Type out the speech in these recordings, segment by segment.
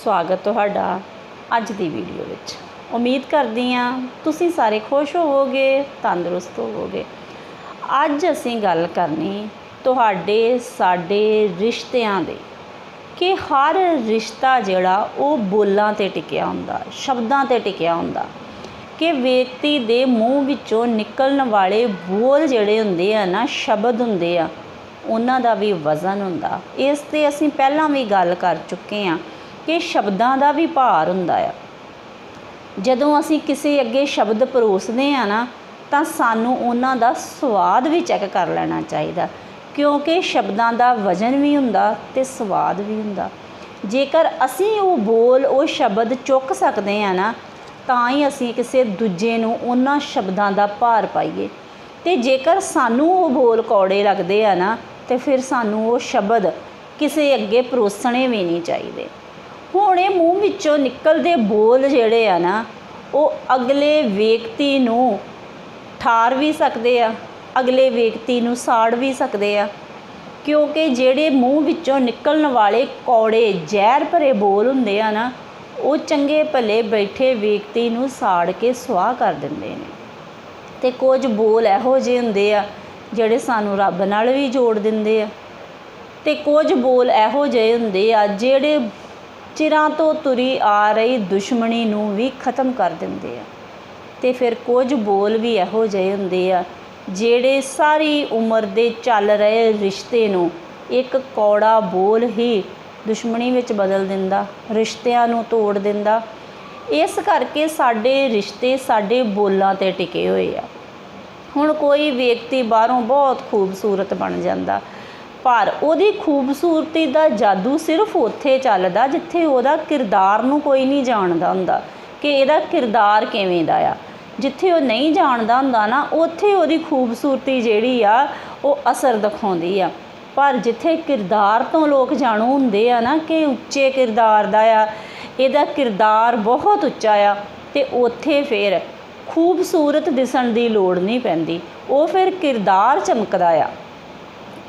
ਸਵਾਗਤ ਤੁਹਾਡਾ ਅੱਜ ਦੀ ਵੀਡੀਓ ਵਿੱਚ। ਉਮੀਦ ਕਰਦੀ ਹਾਂ ਤੁਸੀਂ ਸਾਰੇ ਖੁਸ਼ ਹੋਵੋਗੇ, ਤੰਦਰੁਸਤ ਹੋਵੋਗੇ। ਅੱਜ ਅਸੀਂ ਗੱਲ ਕਰਨੀ ਤੁਹਾਡੇ, ਸਾਡੇ ਰਿਸ਼ਤਿਆਂ ਦੇ ਕਿ ਹਰ ਰਿਸ਼ਤਾ ਜਿਹੜਾ ਉਹ ਬੋਲਾਂ ਤੇ ਟਿਕਿਆ ਹੁੰਦਾ, ਸ਼ਬਦਾਂ ਤੇ ਟਿਕਿਆ ਹੁੰਦਾ। ਕਿ ਵਿਅਕਤੀ ਦੇ ਮੂੰਹ ਵਿੱਚੋਂ ਨਿਕਲਣ ਵਾਲੇ ਬੋਲ ਜਿਹੜੇ ਹੁੰਦੇ ਆ ਨਾ, ਸ਼ਬਦ ਹੁੰਦੇ ਆ, ਉਹਨਾਂ ਦਾ ਵੀ ਵਜ਼ਨ ਹੁੰਦਾ। ਇਸ ਤੇ ਅਸੀਂ ਪਹਿਲਾਂ ਵੀ ਗੱਲ ਕਰ ਚੁੱਕੇ ਹਾਂ। ਕਿ ਸ਼ਬਦਾਂ ਦਾ ਵੀ ਭਾਰ ਹੁੰਦਾ ਆ। ਜਦੋਂ ਅਸੀਂ ਕਿਸੇ ਅੱਗੇ ਸ਼ਬਦ ਪਰੋਸਦੇ ਆ ਨਾ, ਤਾਂ ਸਾਨੂੰ ਉਹਨਾਂ ਦਾ ਸਵਾਦ ਵੀ ਚੈੱਕ ਕਰ ਲੈਣਾ ਚਾਹੀਦਾ, ਕਿਉਂਕਿ ਸ਼ਬਦਾਂ ਦਾ ਵਜ਼ਨ ਵੀ ਹੁੰਦਾ ਤੇ ਸਵਾਦ ਵੀ ਹੁੰਦਾ। ਜੇਕਰ ਅਸੀਂ ਉਹ ਬੋਲ, ਉਹ ਸ਼ਬਦ ਚੁੱਕ ਸਕਦੇ ਆ ਨਾ, ਤਾਂ ਹੀ ਅਸੀਂ ਕਿਸੇ ਦੂਜੇ ਨੂੰ ਉਹਨਾਂ ਸ਼ਬਦਾਂ ਦਾ ਭਾਰ ਪਾਈਏ। ਤੇ ਜੇਕਰ ਸਾਨੂੰ ਉਹ ਬੋਲ ਕੌੜੇ ਲੱਗਦੇ ਆ ਨਾ, ਤੇ ਫਿਰ ਸਾਨੂੰ ਉਹ ਸ਼ਬਦ ਕਿਸੇ ਅੱਗੇ ਪਰੋਸਣੇ ਵੀ ਨਹੀਂ ਚਾਹੀਦੇ। ਹੁਣ ਇਹ ਮੂੰਹ ਵਿੱਚੋਂ ਨਿਕਲਦੇ ਬੋਲ ਜਿਹੜੇ ਆ ਨਾ, ਉਹ ਅਗਲੇ ਵਿਅਕਤੀ ਨੂੰ ਠਾਰ ਵੀ ਸਕਦੇ ਆ, ਅਗਲੇ ਵਿਅਕਤੀ ਨੂੰ ਸਾੜ ਵੀ ਸਕਦੇ ਆ, ਕਿਉਂਕਿ ਜਿਹੜੇ ਮੂੰਹ ਵਿੱਚੋਂ ਨਿਕਲਣ ਵਾਲੇ ਕੌੜੇ ਜ਼ਹਿਰ ਭਰੇ ਬੋਲ ਹੁੰਦੇ ਆ ਨਾ, ਉਹ ਚੰਗੇ ਭਲੇ ਬੈਠੇ ਵਿਅਕਤੀ ਨੂੰ ਸਾੜ ਕੇ ਸੁਆਹ ਕਰ ਦਿੰਦੇ ਨੇ। ਤੇ ਕੁਝ ਬੋਲ ਇਹੋ ਜਿਹੇ ਹੁੰਦੇ ਆ, ਜਿਹੜੇ ਸਾਨੂੰ ਰੱਬ ਨਾਲ ਵੀ ਜੋੜ ਦਿੰਦੇ ਆ। ਤੇ ਕੁਝ ਬੋਲ ਇਹੋ ਜਿਹੇ ਹੁੰਦੇ ਆ, ਜਿਹੜੇ ਚਿਰਾਂ ਤੋਂ ਤੁਰੀ ਆ ਰਹੀ ਦੁਸ਼ਮਣੀ ਨੂੰ ਵੀ ਖਤਮ ਕਰ ਦਿੰਦੇ ਆ। ਤੇ ਫਿਰ ਕੁਝ ਬੋਲ ਵੀ ਇਹੋ ਜਿਹੇ ਹੁੰਦੇ ਆ, ਜਿਹੜੇ ਸਾਰੀ ਉਮਰ ਦੇ ਚੱਲ ਰਹੇ ਰਿਸ਼ਤੇ ਨੂੰ ਇੱਕ ਕੌੜਾ ਬੋਲ ਹੀ ਦੁਸ਼ਮਣੀ ਵਿੱਚ ਬਦਲ ਦਿੰਦਾ, ਰਿਸ਼ਤਿਆਂ ਨੂੰ ਤੋੜ ਦਿੰਦਾ। ਇਸ ਕਰਕੇ ਸਾਡੇ ਰਿਸ਼ਤੇ ਸਾਡੇ ਬੋਲਾਂ ਤੇ ਟਿਕੇ ਹੋਏ ਆ। ਹੁਣ ਕੋਈ ਵਿਅਕਤੀ ਬਾਹਰੋਂ ਬਹੁਤ ਖੂਬਸੂਰਤ ਬਣ ਜਾਂਦਾ। ਪਰ ਉਹਦੀ ਖੂਬਸੂਰਤੀ ਦਾ ਜਾਦੂ ਸਿਰਫ ਉੱਥੇ ਚੱਲਦਾ ਜਿੱਥੇ ਉਹਦਾ ਕਿਰਦਾਰ ਨੂੰ ਕੋਈ ਨਹੀਂ ਜਾਣਦਾ ਹੁੰਦਾ ਕਿ ਇਹਦਾ ਕਿਰਦਾਰ ਕਿਵੇਂ ਦਾ ਆ। ਜਿੱਥੇ ਉਹ ਨਹੀਂ ਜਾਣਦਾ ਹੁੰਦਾ ਨਾ, ਉੱਥੇ ਉਹਦੀ ਖੂਬਸੂਰਤੀ ਜਿਹੜੀ ਆ, ਉਹ ਅਸਰ ਦਿਖਾਉਂਦੀ ਆ। ਪਰ ਜਿੱਥੇ ਕਿਰਦਾਰ ਤੋਂ ਲੋਕ ਜਾਣੂ ਹੁੰਦੇ ਆ ਨਾ ਕਿ ਉੱਚੇ ਕਿਰਦਾਰ ਦਾ ਆ, ਇਹਦਾ ਕਿਰਦਾਰ ਬਹੁਤ ਉੱਚਾ ਆ ਤੇ ਉੱਥੇ ਫਿਰ ਖੂਬਸੂਰਤ ਦਿਸਣ ਦੀ ਲੋੜ ਨਹੀਂ ਪੈਂਦੀ। ਉਹ ਫਿਰ ਕਿਰਦਾਰ ਚਮਕਦਾ ਆ।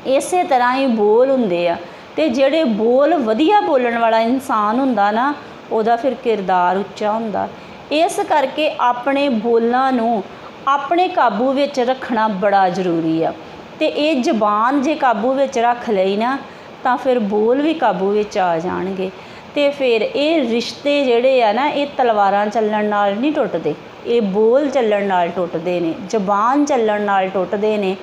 ਇਸੇ ਤਰ੍ਹਾਂ ਹੀ ਬੋਲ ਹੁੰਦੇ ਆ। ਤੇ ਜਿਹੜੇ ਬੋਲ ਵਧੀਆ ਬੋਲਣ ਵਾਲਾ ਇਨਸਾਨ ਹੁੰਦਾ ਨਾ, ਉਹਦਾ ਫਿਰ ਕਿਰਦਾਰ ਉੱਚਾ ਹੁੰਦਾ। ਇਸ ਕਰਕੇ ਆਪਣੇ ਬੋਲਾਂ ਨੂੰ ਆਪਣੇ ਕਾਬੂ ਵਿੱਚ ਰੱਖਣਾ ਬੜਾ ਜ਼ਰੂਰੀ ਆ। ਤੇ ਇਹ ਜ਼ਬਾਨ ਜੇ ਕਾਬੂ ਵਿੱਚ ਰੱਖ ਲਈ ਨਾ, ਤਾਂ ਫਿਰ ਬੋਲ ਵੀ ਕਾਬੂ ਵਿੱਚ ਆ ਜਾਣਗੇ। ਤੇ ਫਿਰ ਇਹ ਰਿਸ਼ਤੇ ਜਿਹੜੇ ਆ ਨਾ, ਇਹ ਤਲਵਾਰਾਂ ਚੱਲਣ ਨਾਲ ਨਹੀਂ ਟੁੱਟਦੇ। ਇਹ ਬੋਲ ਚੱਲਣ ਨਾਲ ਟੁੱਟਦੇ ਨੇ, ਜ਼ਬਾਨ ਚੱਲਣ ਨਾਲ ਟੁੱਟਦੇ ਨੇ।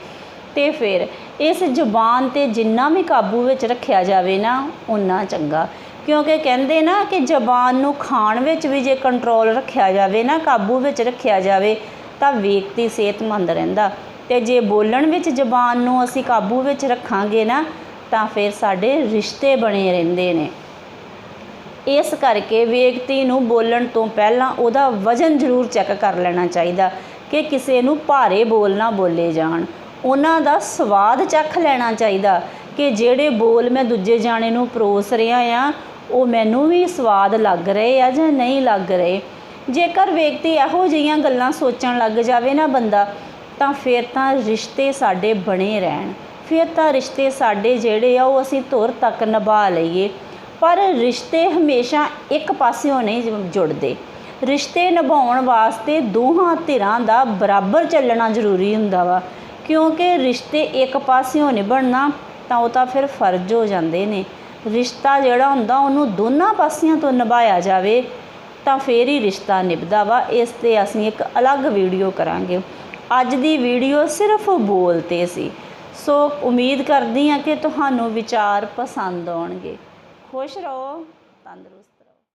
ਤੇ ਫਿਰ ਇਸ ਜ਼ੁਬਾਨ ਤੇ ਜਿੰਨਾ ਵੀ ਕਾਬੂ ਵਿੱਚ ਰੱਖਿਆ ਜਾਵੇ ਨਾ ਉਨਾ ਚੰਗਾ। ਕਿਉਂਕਿ ਕਹਿੰਦੇ ਨਾ ਕਿ ਜ਼ਬਾਨ ਨੂੰ ਖਾਣ ਵਿੱਚ ਵੀ ਜੇ ਕੰਟਰੋਲ ਰੱਖਿਆ ਜਾਵੇ ਨਾ, ਕਾਬੂ ਵਿੱਚ ਰੱਖਿਆ ਜਾਵੇ, ਤਾਂ ਵਿਅਕਤੀ ਸਿਹਤਮੰਦ ਰਹਿੰਦਾ। ਤੇ ਜੇ ਬੋਲਣ ਵਿੱਚ ਜ਼ਬਾਨ ਨੂੰ ਅਸੀਂ ਕਾਬੂ ਵਿੱਚ ਰੱਖਾਂਗੇ ਨਾ, ਤਾਂ ਫਿਰ ਸਾਡੇ ਰਿਸ਼ਤੇ ਬਣੇ ਰਹਿੰਦੇ ਨੇ। ਇਸ ਕਰਕੇ ਵਿਅਕਤੀ ਨੂੰ ਬੋਲਣ ਤੋਂ ਪਹਿਲਾਂ ਉਹਦਾ ਵਜ਼ਨ ਜ਼ਰੂਰ ਚੈੱਕ ਕਰ ਲੈਣਾ ਚਾਹੀਦਾ ਕਿ ਕਿਸੇ ਨੂੰ ਭਾਰੇ ਬੋਲ ਨਾ ਬੋਲੇ ਜਾਣ। ਉਹਨਾਂ ਦਾ ਸਵਾਦ ਚੱਖ ਲੈਣਾ ਚਾਹੀਦਾ ਕਿ ਜਿਹੜੇ ਬੋਲ ਮੈਂ ਦੂਜੇ ਜਾਣੇ ਨੂੰ ਪਰੋਸ ਰਿਹਾ ਆ, ਉਹ ਮੈਨੂੰ ਵੀ ਸਵਾਦ ਲੱਗ ਰਹੇ ਆ ਜਾਂ ਨਹੀਂ ਲੱਗ ਰਹੇ। ਜੇਕਰ ਵਿਅਕਤੀ ਇਹੋ ਜਿਹੀਆਂ ਗੱਲਾਂ ਸੋਚਣ ਲੱਗ ਜਾਵੇ ਨਾ ਬੰਦਾ, ਤਾਂ ਫਿਰ ਤਾਂ ਰਿਸ਼ਤੇ ਸਾਡੇ ਬਣੇ ਰਹਿਣ। ਫਿਰ ਤਾਂ ਰਿਸ਼ਤੇ ਸਾਡੇ ਜਿਹੜੇ ਆ, ਉਹ ਅਸੀਂ ਧੁਰ ਤੱਕ ਨਿਭਾ ਲਈਏ। ਪਰ ਰਿਸ਼ਤੇ ਹਮੇਸ਼ਾ ਇੱਕ ਪਾਸਿਓਂ ਨਹੀਂ ਜੁੜਦੇ। ਰਿਸ਼ਤੇ ਨਿਭਾਉਣ ਵਾਸਤੇ ਦੋਹਾਂ ਧਿਰਾਂ ਦਾ ਬਰਾਬਰ ਚੱਲਣਾ ਜ਼ਰੂਰੀ ਹੁੰਦਾ ਵਾ। ਕਿਉਂਕਿ ਰਿਸ਼ਤੇ ਇੱਕ ਪਾਸਿਓਂ ਨਿਭਣਾ ਤਾਂ ਉਹ ਤਾਂ ਫਿਰ ਫਰਜ਼ ਹੋ ਜਾਂਦੇ ਨੇ। ਰਿਸ਼ਤਾ ਜਿਹੜਾ ਹੁੰਦਾ, ਉਹਨੂੰ ਦੋਨਾਂ ਪਾਸਿਆਂ ਤੋਂ ਨਿਭਾਇਆ ਜਾਵੇ ਤਾਂ ਫੇਰ ਹੀ ਰਿਸ਼ਤਾ ਨਿਭਦਾ ਵਾ। ਇਸ ਤੇ ਅਸੀਂ ਇੱਕ ਅਲੱਗ ਵੀਡੀਓ ਕਰਾਂਗੇ। ਅੱਜ ਦੀ ਵੀਡੀਓ ਸਿਰਫ ਬੋਲ ਤੇ ਸੀ। ਸੋ ਉਮੀਦ ਕਰਦੀ ਹਾਂ ਕਿ ਤੁਹਾਨੂੰ ਵਿਚਾਰ ਪਸੰਦ ਆਉਣਗੇ। ਖੁਸ਼ ਰਹੋ, ਤੰਦਰੁਸਤ